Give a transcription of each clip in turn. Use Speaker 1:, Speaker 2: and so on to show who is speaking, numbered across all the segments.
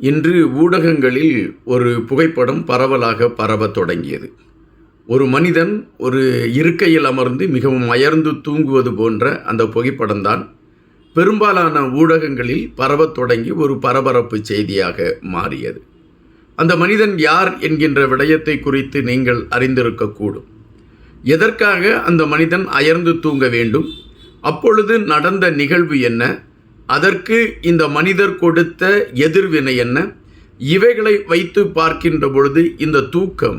Speaker 1: இன்று ஊடகங்களில் ஒரு புகைப்படம் பரவலாக பரவத் தொடங்கியது. ஒரு மனிதன் ஒரு இருக்கையில் அமர்ந்து மிகவும் அயர்ந்து தூங்குவது போன்ற அந்த புகைப்படம்தான் பெரும்பாலான ஊடகங்களில் பரவத் தொடங்கி ஒரு பரபரப்பு செய்தியாக மாறியது. அந்த மனிதன் யார் என்கின்ற விடயத்தை குறித்து நீங்கள் அறிந்திருக்கக்கூடும் எதற்காக அந்த மனிதன் அயர்ந்து தூங்க வேண்டும்? அப்பொழுது நடந்த நிகழ்வு என்ன? அதற்கு இந்த மனிதர் கொடுத்த எதிர்வினை என்ன? இவைகளை வைத்து பார்க்கின்ற பொழுது இந்த தூக்கம்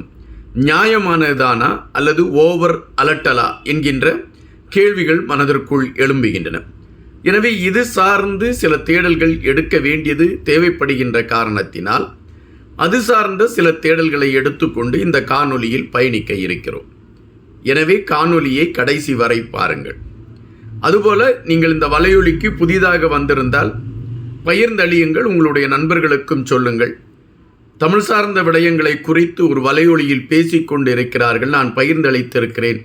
Speaker 1: நியாயமானதானா அல்லது ஓவர் அலட்டலா என்கின்ற கேள்விகள் மனதிற்குள் எழும்புகின்றன. எனவே இது சார்ந்து சில தேடல்கள் எடுக்க வேண்டியது தேவைப்படுகின்ற காரணத்தினால் அது சார்ந்த சில தேடல்களை எடுத்துக்கொண்டு இந்த காணொலியில் பயணிக்க இருக்கிறோம். எனவே காணொலியை கடைசி வரை பாருங்கள். அதுபோல நீங்கள் இந்த வலையொலிக்கு புதிதாக வந்திருந்தால் பகிர்ந்தளியுங்கள் உங்களுடைய நண்பர்களுக்கும் சொல்லுங்கள். தமிழ் சார்ந்த விடயங்களை குறித்து ஒரு வலையொலியில் பேசிக்கொண்டு இருக்கிறார்கள் நான் பகிர்ந்தளித்திருக்கிறேன்.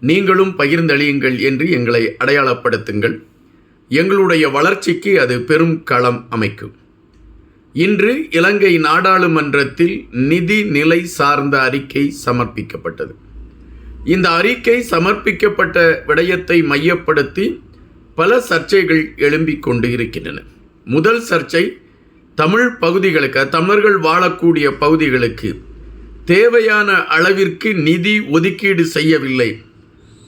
Speaker 1: நீங்களும் பகிர்ந்தளியுங்கள் என்று எங்களை அடையாளப்படுத்துங்கள். எங்களுடைய வளர்ச்சிக்கு அது பெரும் களம் அமைக்கும். இன்று இலங்கை நாடாளுமன்றத்தில் நிதி நிலை சார்ந்த அறிக்கை சமர்ப்பிக்கப்பட்டது. இந்த அறிக்கை சமர்ப்பிக்கப்பட்ட விடயத்தை மையப்படுத்தி பல சர்ச்சைகள் எழும்பிக் கொண்டு இருக்கின்றன முதல் சர்ச்சை தமிழ் பகுதிகளுக்கு தமிழர்கள் வாழக்கூடிய பகுதிகளுக்கு தேவையான அளவிற்கு நிதி ஒதுக்கீடு செய்யவில்லை.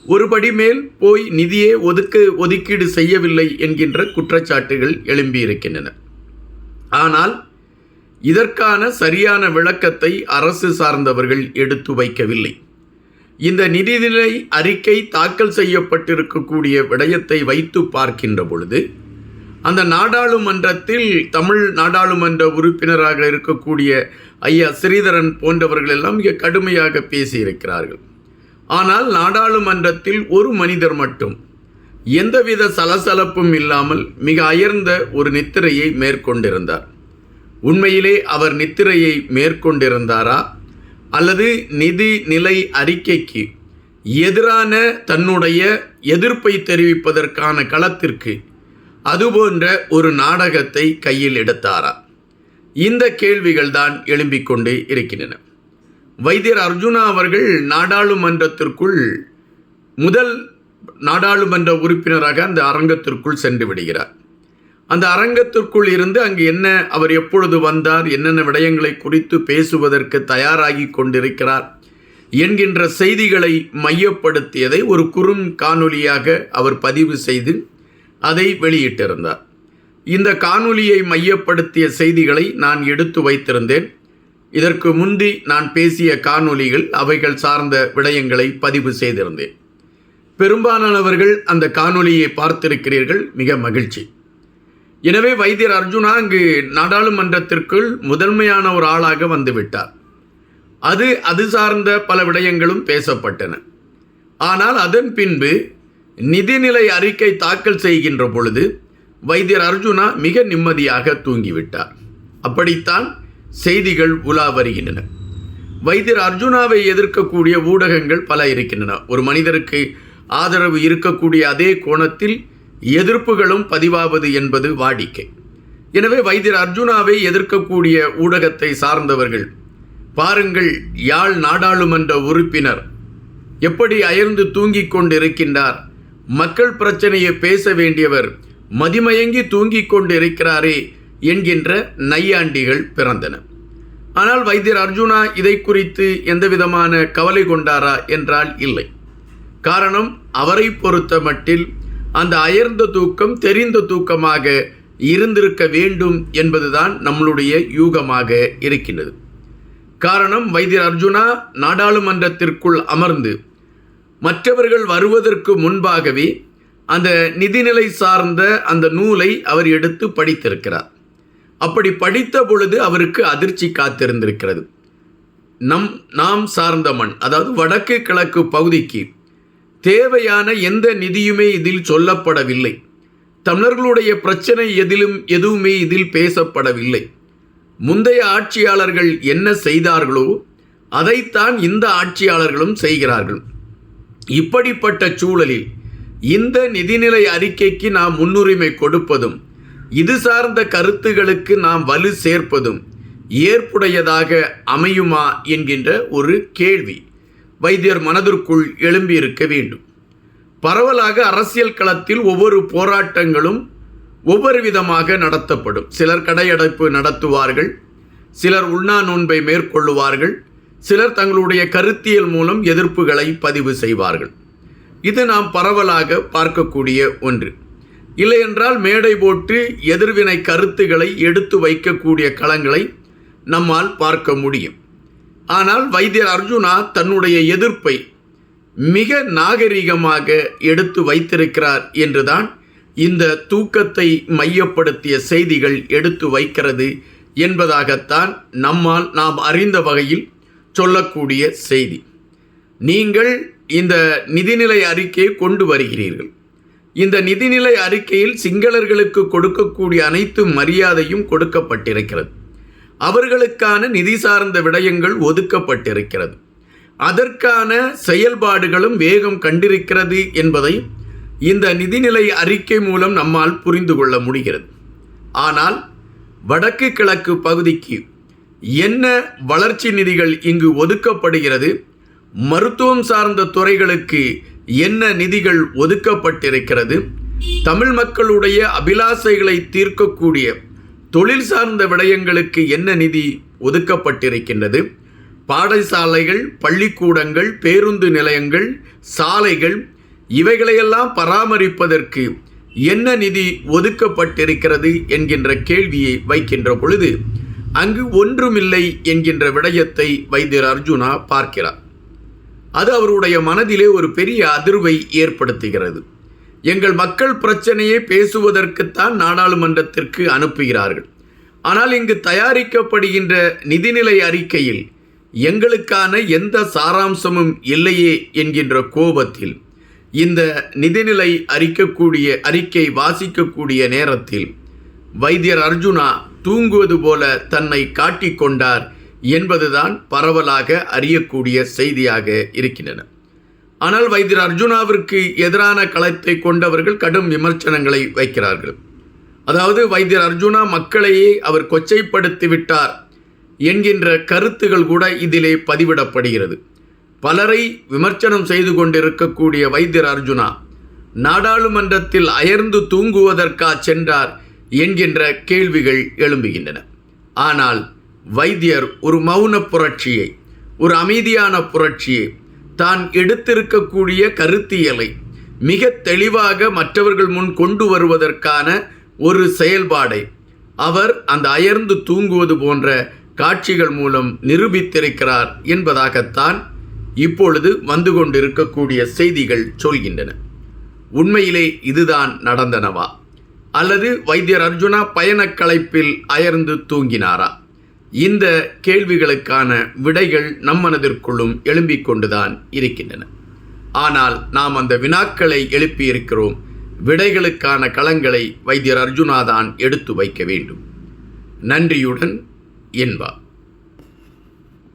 Speaker 1: ஒருபடி மேல் போய் நிதியே ஒதுக்க ஒதுக்கீடு செய்யவில்லை என்கின்ற குற்றச்சாட்டுகள் எழும்பியிருக்கின்றன. ஆனால் இதற்கான சரியான விளக்கத்தை அரசு சார்ந்தவர்கள் எடுத்து வைக்கவில்லை. இந்த நிதிநிலை அறிக்கை தாக்கல் செய்யப்பட்டிருக்கக்கூடிய விடயத்தை வைத்து பார்க்கின்ற பொழுது அந்த நாடாளுமன்றத்தில் தமிழ் நாடாளுமன்ற உறுப்பினராக இருக்கக்கூடிய ஐயா ஸ்ரீதரன் போன்றவர்கள் எல்லாம் மிக கடுமையாக பேசியிருக்கிறார்கள். ஆனால் நாடாளுமன்றத்தில் ஒரு மனிதர் மட்டும் எந்தவித சலசலப்பும் இல்லாமல் மிக அயர்ந்த ஒரு நித்திரையை மேற்கொண்டிருந்தார். உண்மையிலே அவர் நித்திரையை மேற்கொண்டிருந்தாரா? அல்லது நிதி நிலை அறிக்கைக்கு எதிரான தன்னுடைய எதிர்ப்பை தெரிவிப்பதற்கான களத்திற்கு அதுபோன்ற ஒரு நாடகத்தை கையில் எடுத்தாரா? இந்த கேள்விகள் தான் எழும்பிக் கொண்டு இருக்கின்றன. வைத்தியர் அர்ஜுனா அவர்கள் நாடாளுமன்றத்திற்குள் முதல் நாடாளுமன்ற உறுப்பினராக அந்த அரங்கத்திற்குள் சென்று விடுகிறார். அந்த அரங்கத்திற்குள் இருந்து அங்கு என்ன அவர் எப்பொழுது வந்தார் என்னென்ன விடயங்களை குறித்து பேசுவதற்கு தயாராகி கொண்டிருக்கிறார் என்கின்ற செய்திகளை மையப்படுத்தியதை ஒரு குறும் காணொலியாக அவர் பதிவு செய்து அதை வெளியிட்டிருந்தார். இந்த காணொலியை மையப்படுத்திய செய்திகளை நான் எடுத்து வைத்திருந்தேன். இதற்கு முந்தி நான் பேசிய காணொலிகள் அவைகள் சார்ந்த விடயங்களை பதிவு செய்திருந்தேன். பெரும்பாலானவர்கள் அந்த காணொலியை பார்த்திருக்கிறீர்கள் மிக மகிழ்ச்சி. எனவே வைத்தியர் அர்ஜுனா அங்கு நாடாளுமன்றத்திற்குள் முதன்மையான ஒரு ஆளாக வந்துவிட்டார். அது அது சார்ந்த பல விடயங்களும் பேசப்பட்டன. ஆனால் அதன் பின்பு நிதிநிலை அறிக்கை தாக்கல் செய்கின்ற பொழுது வைத்தியர் அர்ஜுனா மிக நிம்மதியாக தூங்கிவிட்டார். அப்படித்தான் செய்திகள் உலா வருகின்றன. வைத்தியர் அர்ஜுனாவை எதிர்க்கக்கூடிய ஊடகங்கள் பல இருக்கின்றன. ஒரு மனிதருக்கு ஆதரவு இருக்கக்கூடிய அதே கோணத்தில் எதிர்ப்புகளும் பதிவாவது என்பது வாடிக்கை. எனவே வைத்தியர் அர்ஜுனாவை எதிர்க்கக்கூடிய ஊடகத்தை சார்ந்தவர்கள் பாருங்கள் யாழ் நாடாளுமன்ற உறுப்பினர் எப்படி அயர்ந்து தூங்கிக் கொண்டிருக்கின்றார் மக்கள் பிரச்சனையை பேச வேண்டியவர் மதிமயங்கி தூங்கிக் கொண்டிருக்கிறாரே என்கின்ற நையாண்டிகள் பிறந்தன. ஆனால் வைத்தியர் அர்ஜுனா இதை குறித்து எந்த விதமான கவலை கொண்டாரா என்றால் இல்லை. காரணம் அவரை பொறுத்த மட்டில் அந்த அயர்ந்த தூக்கம் தெரிந்த தூக்கமாக இருந்திருக்க வேண்டும் என்பதுதான் நம்மளுடைய யூகமாக இருக்கின்றது. காரணம் வைத்தியர் அர்ஜுனா நாடாளுமன்றத்திற்குள் அமர்ந்து மற்றவர்கள் வருவதற்கு முன்பாகவே அந்த நிதிநிலை சார்ந்த அந்த நூலை அவர் எடுத்து படித்திருக்கிறார். அப்படி படித்த பொழுது அவருக்கு அதிர்ச்சி காத்திருந்திருக்கிறது. நம் நாம் சார்ந்த மண் அதாவது வடக்கு கிழக்கு பகுதிக்கு தேவையான எந்த நிதியுமே இதில் சொல்லப்படவில்லை. தமிழர்களுடைய பிரச்சனை எதிலும் எதுவுமே இதில் பேசப்படவில்லை. முந்தைய ஆட்சியாளர்கள் என்ன செய்தார்களோ அதைத்தான் இந்த ஆட்சியாளர்களும் செய்கிறார்கள். இப்படிப்பட்ட சூழலில் இந்த நிதிநிலை அறிக்கைக்கு நாம் முன்னுரிமை கொடுப்பதும் இது சார்ந்த கருத்துகளுக்கு நாம் வலு சேர்ப்பதும் ஏற்புடையதாக அமையுமா என்கின்ற ஒரு கேள்வி. வைத்தியர் மனதிற்குள் எழும்பியிருக்க வேண்டும். பரவலாக அரசியல் களத்தில் ஒவ்வொரு போராட்டங்களும் ஒவ்வொரு விதமாக நடத்தப்படும். சிலர் கடையடைப்பு நடத்துவார்கள் சிலர் உண்ணா நோன்பை மேற்கொள்ளுவார்கள் சிலர் தங்களுடைய கருத்தியல் மூலம் எதிர்ப்புகளை பதிவு செய்வார்கள். இது நாம் பரவலாக பார்க்கக்கூடிய ஒன்று. இல்லையென்றால் மேடை போட்டு எதிர்வினை கருத்துக்களை எடுத்து வைக்கக்கூடிய களங்களை நம்மால் பார்க்க முடியும். ஆனால் வைத்தியர் அர்ஜுனா தன்னுடைய எதிர்ப்பை மிக நாகரிகமாக எடுத்து வைத்திருக்கிறார் என்றுதான் இந்த தூக்கத்தை மையப்படுத்திய செய்திகள் எடுத்து வைக்கிறது என்பதாகத்தான் நம்மால் நாம் அறிந்த வகையில் சொல்லக்கூடிய செய்தி. நீங்கள் இந்த நிதிநிலை அறிக்கையை கொண்டு வருகிறீர்கள். இந்த நிதிநிலை அறிக்கையில் சிங்களர்களுக்கு கொடுக்கக்கூடிய அனைத்து மரியாதையும் கொடுக்கப்பட்டிருக்கிறது. அவர்களுக்கான நிதி சார்ந்த விடயங்கள் ஒதுக்கப்பட்டிருக்கிறது. அதற்கான செயல்பாடுகளும் வேகம் கண்டிருக்கிறது என்பதை இந்த நிதிநிலை அறிக்கை மூலம் நம்மால் புரிந்து கொள்ள முடிகிறது. ஆனால் வடக்கு கிழக்கு பகுதிக்கு என்ன வளர்ச்சி நிதிகள் இங்கு ஒதுக்கப்படுகிறது மருத்துவம் சார்ந்த துறைகளுக்கு என்ன நிதிகள் ஒதுக்கப்பட்டிருக்கிறது தமிழ் மக்களுடைய அபிலாசைகளை தீர்க்கக்கூடிய தொழில் சார்ந்த விடயங்களுக்கு என்ன நிதி ஒதுக்கப்பட்டிருக்கின்றது? பாடசாலைகள் பள்ளிக்கூடங்கள் பேருந்து நிலையங்கள் சாலைகள் இவைகளையெல்லாம் பராமரிப்பதற்கு என்ன நிதி ஒதுக்கப்பட்டிருக்கிறது என்கின்ற கேள்வியை வைக்கின்ற பொழுது அங்கு ஒன்றுமில்லை என்கின்ற விடயத்தை வைத்தியர் அர்ஜுனா பார்க்கிறார். அது அவருடைய மனதிலே ஒரு பெரிய அதிர்வை ஏற்படுத்துகிறது. எங்கள் மக்கள் பிரச்சனையை பேசுவதற்குத்தான் நாடாளுமன்றத்திற்கு அனுப்புகிறார்கள். ஆனால் இங்கு தயாரிக்கப்படுகின்ற நிதிநிலை அறிக்கையில் எங்களுக்கான எந்த சாராம்சமும் இல்லையே என்கின்ற கோபத்தில் இந்த நிதிநிலை அறிக்கக்கூடிய அறிக்கை வாசிக்கக்கூடிய நேரத்தில் வைத்தியர் அர்ஜுனா தூங்குவது போல தன்னை காட்டிக்கொண்டார் என்பதுதான் பரவலாக அறியக்கூடிய செய்தியாக இருக்கின்றன. ஆனால் வைத்தியர் அர்ஜுனாவிற்கு எதிரான களத்தை கொண்டவர்கள் கடும் விமர்சனங்களை வைக்கிறார்கள். அதாவது வைத்தியர் அர்ஜுனா மக்களையே அவர் கொச்சைப்படுத்தி விட்டார் என்கின்ற கருத்துகள் கூட இதிலே பதிவிடப்படுகிறது. பலரை விமர்சனம் செய்து கொண்டிருக்கக்கூடிய வைத்தியர் அர்ஜுனா நாடாளுமன்றத்தில் அயர்ந்து தூங்குவதற்கா சென்றார் என்கின்ற கேள்விகள் எழும்புகின்றன. ஆனால் வைத்தியர் ஒரு மௌன புரட்சியை ஒரு அமைதியான புரட்சியை தான் எடுத்திருக்கக்கூடிய கருத்தியலை மிக தெளிவாக மற்றவர்கள் முன் கொண்டு வருவதற்கான ஒரு செயல்பாடை அவர் அந்த அயர்ந்து தூங்குவது போன்ற காட்சிகள் மூலம் நிரூபித்திருக்கிறார் என்பதாகத்தான் இப்பொழுது வந்து கொண்டிருக்கக்கூடிய செய்திகள் சொல்கின்றன. உண்மையிலே இதுதான் நடந்தனவா? அல்லது வைத்தியர் அர்ஜுனா பயணக் களைப்பில் அயர்ந்து தூங்கினாரா? இந்த கேள்விகளுக்கான விடைகள் நம் மனதிற்குள்ளும் எழும்பிக் கொண்டுதான் இருக்கின்றன. ஆனால் நாம் அந்த வினாக்களை எழுப்பியிருக்கிறோம். விடைகளுக்கான களங்களை வைத்தியர் அர்ஜுனா தான் எடுத்து வைக்க வேண்டும். நன்றியுடன் என்பார்